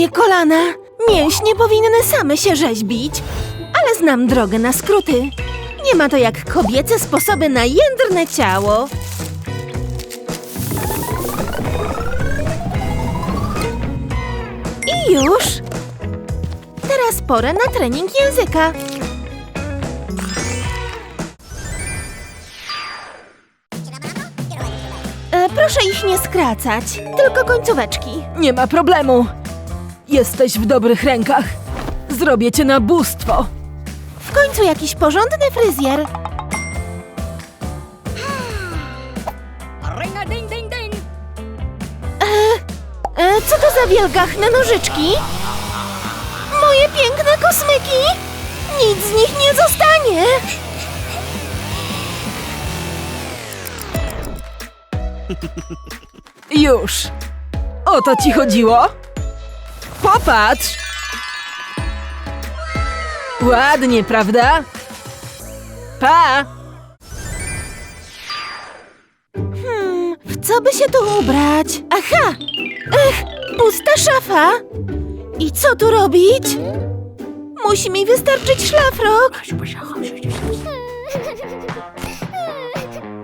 Moje kolana! Mięśnie powinny same się rzeźbić, ale znam drogę na skróty. Nie ma to jak kobiece sposoby na jędrne ciało. I już! Teraz pora na trening języka. E, proszę ich nie skracać, tylko końcóweczki. Nie ma problemu. Jesteś w dobrych rękach. Zrobię cię na bóstwo. W końcu jakiś porządny fryzjer. E, co to za wielgachne nożyczki? Moje piękne kosmyki! Nic z nich nie zostanie! Już. O to ci chodziło? Popatrz. Ładnie, prawda? Pa! Hmm, w co by się tu ubrać? Aha! Ech, pusta szafa! I co tu robić? Musi mi wystarczyć szlafrok.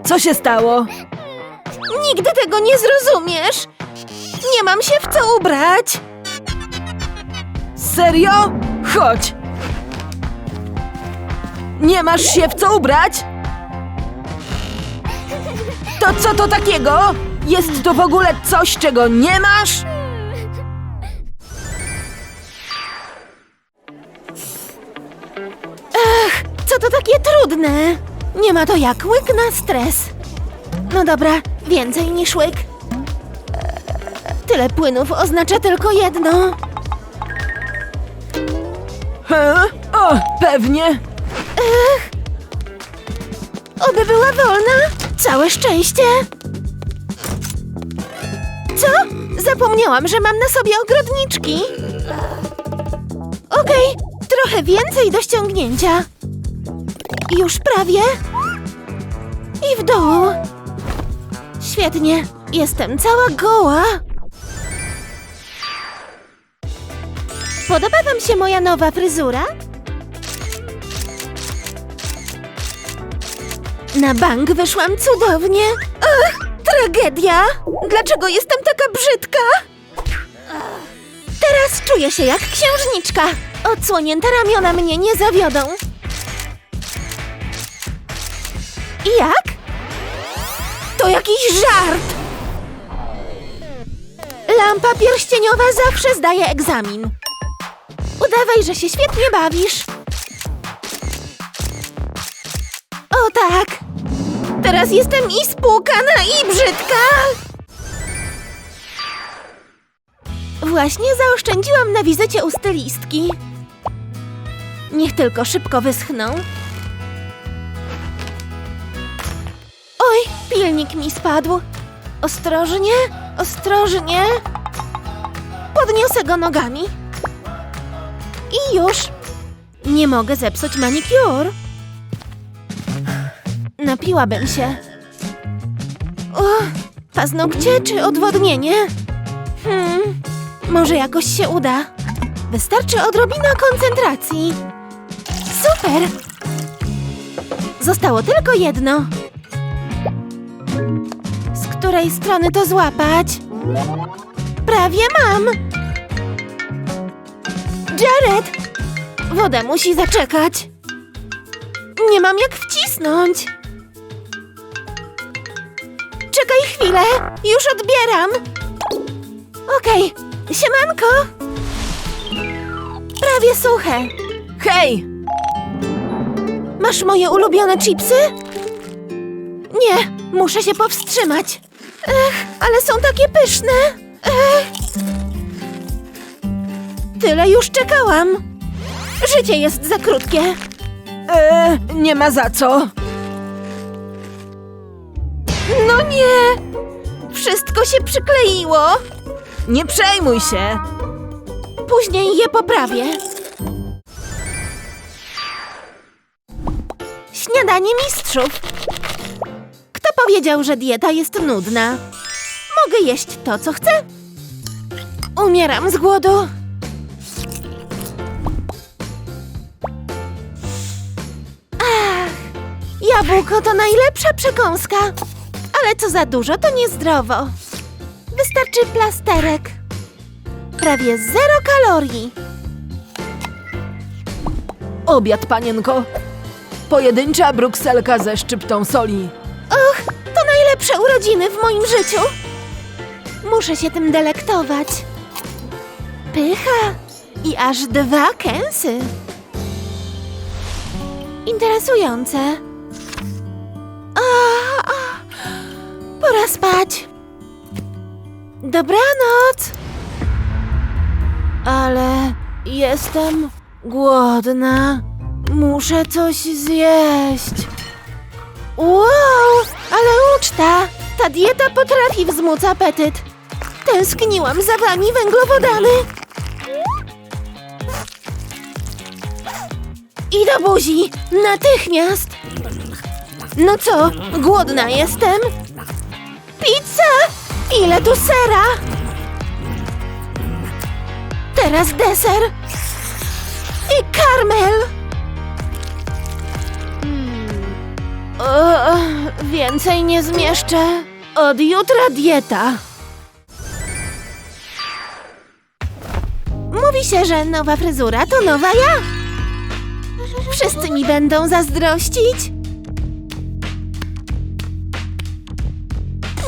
Co się stało? Nigdy tego nie zrozumiesz! Nie mam się w co ubrać! Serio? Chodź. Nie masz się w co ubrać? To co to takiego? Jest to w ogóle coś, czego nie masz? Co to takie trudne? Nie ma to jak łyk na stres. No dobra, więcej niż łyk. Tyle płynów oznacza tylko jedno. He? O, pewnie. Oby była wolna. Całe szczęście. Co? Zapomniałam, że mam na sobie ogrodniczki. Okej, trochę więcej do ściągnięcia. Już prawie. I w dół. Świetnie, jestem cała goła. Podoba wam się moja nowa fryzura? Na bank wyszłam cudownie. Ach, tragedia! Dlaczego jestem taka brzydka? Teraz czuję się jak księżniczka. Odsłonięte ramiona mnie nie zawiodą. Jak? To jakiś żart! Lampa pierścieniowa zawsze zdaje egzamin. Udawaj, że się świetnie bawisz. O tak! Teraz jestem i spłukana, i brzydka! Właśnie zaoszczędziłam na wizycie u stylistki. Niech tylko szybko wyschną. Oj, pilnik mi spadł. Ostrożnie, ostrożnie. Podniosę go nogami. I już. Nie mogę zepsuć manicure. Napiłabym się. O, paznokcie czy odwodnienie? Hmm, może jakoś się uda. Wystarczy odrobina koncentracji. Super! Zostało tylko jedno. Z której strony to złapać? Prawie mam! Jared! Woda musi zaczekać. Nie mam jak wcisnąć. Czekaj chwilę, już odbieram. Okej, siemanko. Prawie suche. Hej! Masz moje ulubione chipsy? Nie, muszę się powstrzymać. Ech, ale są takie pyszne. Ech. Tyle już czekałam. Życie jest za krótkie. E, nie ma za co. No nie! Wszystko się przykleiło. Nie przejmuj się. Później je poprawię. Śniadanie mistrzów. Kto powiedział, że dieta jest nudna? Mogę jeść to, co chcę. Umieram z głodu. Jabłko to najlepsza przekąska. Ale co za dużo, to niezdrowo. Wystarczy plasterek. Prawie zero kalorii. Obiad, panienko. Pojedyncza brukselka ze szczyptą soli. Och, to najlepsze urodziny w moim życiu. Muszę się tym delektować. Pycha i aż dwa kęsy. Interesujące. Pora spać. Dobranoc. Ale jestem głodna. Muszę coś zjeść. Wow, ale uczta! Ta dieta potrafi wzmóc apetyt. Tęskniłam za wami, węglowodany. I do buzi, natychmiast. No co, głodna jestem? Pizza! Ile tu sera? Teraz deser. I karmel. O, więcej nie zmieszczę. Od jutra dieta. Mówi się, że nowa fryzura to nowa ja. Wszyscy mi będą zazdrościć.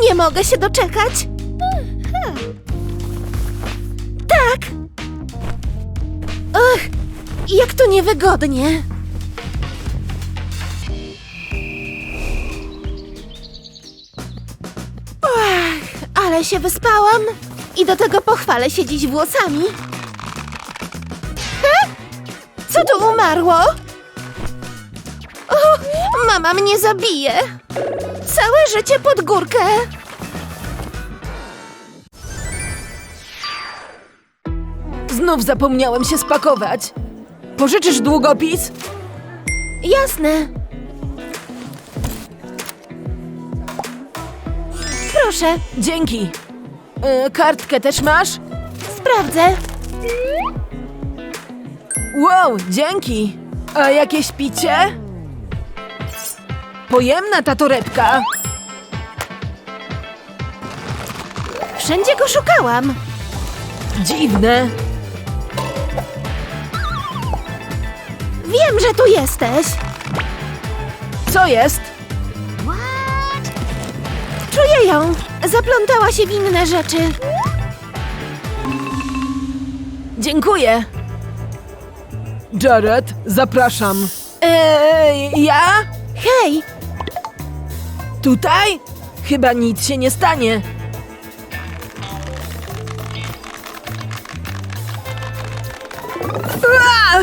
Nie mogę się doczekać. Tak. Ach, jak to niewygodnie. Ach, ale się wyspałam. I do tego pochwalę się dziś włosami. He? Co tu umarło? O, mama mnie zabije. Całe życie pod górkę. Znów zapomniałem się spakować. Pożyczysz długopis? Jasne. Proszę, Dzięki. E, kartkę też masz? sprawdzę. Wow, dzięki. A jakieś picie? Pojemna ta torebka. Wszędzie go szukałam. Dziwne. Wiem, że tu jesteś. Co jest? Czuję ją. Zaplątała się w inne rzeczy. Dziękuję. Jared, zapraszam. Eee, ja? Hej, Tutaj? Chyba nic się nie stanie. Ua!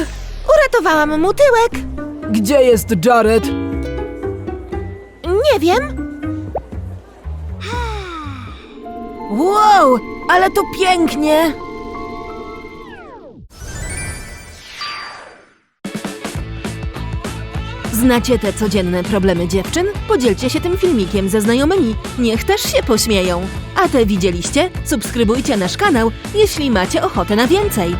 uratowałam mu tyłek. Gdzie jest Jared? Nie wiem. Wow, ale to pięknie! Znacie te codzienne problemy dziewczyn? Podzielcie się tym filmikiem ze znajomymi. Niech też się pośmieją. A te widzieliście? Subskrybujcie nasz kanał, jeśli macie ochotę na więcej.